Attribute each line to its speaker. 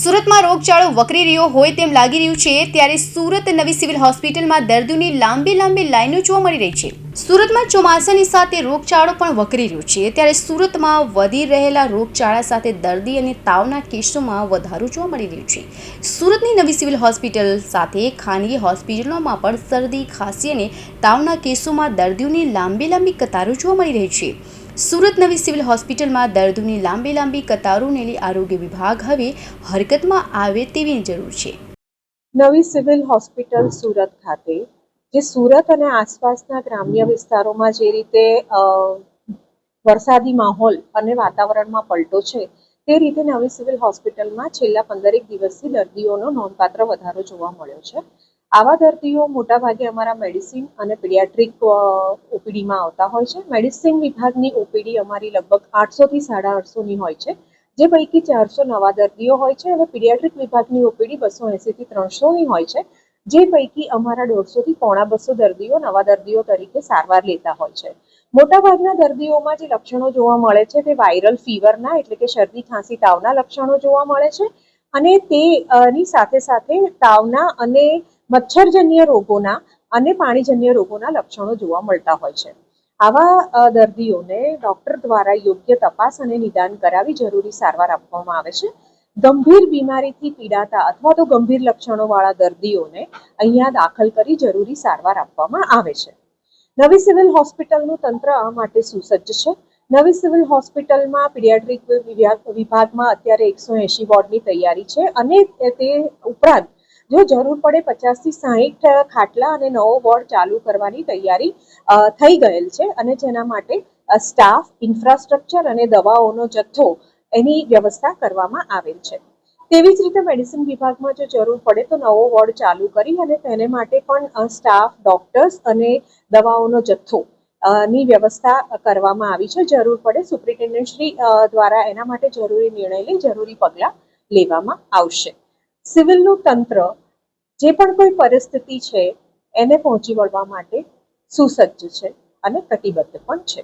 Speaker 1: સુરતમાં રોગચાળો વકરી રહ્યો હોય તેમ લાગી રહ્યું છે, ત્યારે સુરત નવી સિવિલ હોસ્પિટલમાં દર્દીઓની લાંબી લાંબી લાઈનો જોવા મળી રહી છે. સુરતમાં ચોમાસાની સાથે રોગચાળો પણ વકરી રહ્યો છે, ત્યારે સુરતમાં વધી રહેલા રોગચાળા સાથે દર્દી અને તાવના કેસોમાં વધારો જોવા મળી રહ્યો છે. સુરતની નવી સિવિલ હોસ્પિટલ સાથે ખાનગી હોસ્પિટલોમાં પણ શરદી, ખાંસી અને તાવના કેસોમાં દર્દીઓની લાંબી લાંબી કતારો જોવા મળી રહી છે. સુરત નવી સિવિલ હોસ્પિટલમાં દર્દીઓની લાંબી લાંબી કતારોને લઈ આરોગ્ય વિભાગ હવે હરકતમાં આવે તેવી જરૂર છે.
Speaker 2: નવી સિવિલ હોસ્પિટલ સુરત ખાતે, જે સુરત અને આસપાસના ગ્રામ્ય વિસ્તારોમાં જે રીતે વરસાદી માહોલ અને વાતાવરણમાં પલટો છે, તે રીતે નવી સિવિલ હોસ્પિટલમાં છેલ્લા પંદરેક દિવસથી દર્દીઓનો નોંધપાત્ર વધારો જોવા મળ્યો છે. આવા દર્દીઓ મોટાભાગે અમારા મેડિસિન અને પીડિયાટ્રિક ઓપીડીમાં આવતા હોય છે. મેડિસિન વિભાગની ઓપીડી અમારી લગભગ આઠસોથી સાડા આઠસોની હોય છે. જે પૈકી ચારસો નવા દર્દીઓ હોય છે અને પીડિયાટ્રિક વિભાગની ઓપીડી બસો એંસીથી ત્રણસોની હોય છે. જે પૈકી અમારા દોઢસોથી પોણા બસો દર્દીઓ નવા દર્દીઓ તરીકે સારવાર લેતા હોય છે. મોટાભાગના દર્દીઓમાં જે લક્ષણો જોવા મળે છે તે વાયરલ ફીવરના એટલે કે શરદી, ખાંસી તાવના લક્ષણો જોવા મળે છે અને તેની સાથે સાથે તાવના અને મચ્છરજન્ય રોગોના અને પાણીજન્ય રોગોના લક્ષણો જોવા મળતા હોય છે. આવા દર્દીઓને ડોક્ટર દ્વારા યોગ્ય તપાસ અને નિદાન કરાવી જરૂરી સારવાર આપવામાં આવે છે. ગંભીર બીમારીથી પીડાતા અથવા તો ગંભીર લક્ષણોવાળા દર્દીઓને અહીંયા દાખલ કરી જરૂરી સારવાર આપવામાં આવે છે. નવી સિવિલ હોસ્પિટલનું તંત્ર આ માટે સુસજ્જ છે. નવી સિવિલ હોસ્પિટલમાં પીડિયાટ્રિક વિભાગમાં અત્યારે એકસો એંશી વોર્ડની તૈયારી છે અને તે- ઉપરાંત જો જરૂર પડે પચાસથી સાહીઠ ખાટલા અને નવો વોર્ડ ચાલુ કરવાની તૈયારી થઈ ગયેલ છે અને જેના માટે સ્ટાફ, ઇન્ફ્રાસ્ટ્રક્ચર અને દવાઓનો જથ્થો એની વ્યવસ્થા કરવામાં આવેલ છે. તેવી જ રીતે મેડિસિન વિભાગમાં જો જરૂર પડે તો નવો વોર્ડ ચાલુ કરી અને તેને માટે પણ સ્ટાફ, ડોક્ટર્સ અને દવાઓનો જથ્થો ની વ્યવસ્થા કરવામાં આવી છે. જરૂર પડે સુપ્રિન્ટેન્ડન્ટ શ્રી દ્વારા એના માટે જરૂરી નિર્ણય લઈ જરૂરી પગલાં લેવામાં આવશે. સિવિલનું તંત્ર જે પણ કોઈ પરિસ્થિતિ છે, એને પહોંચી વળવા માટે સુસજ્જ છે અને કટિબદ્ધ પણ છે.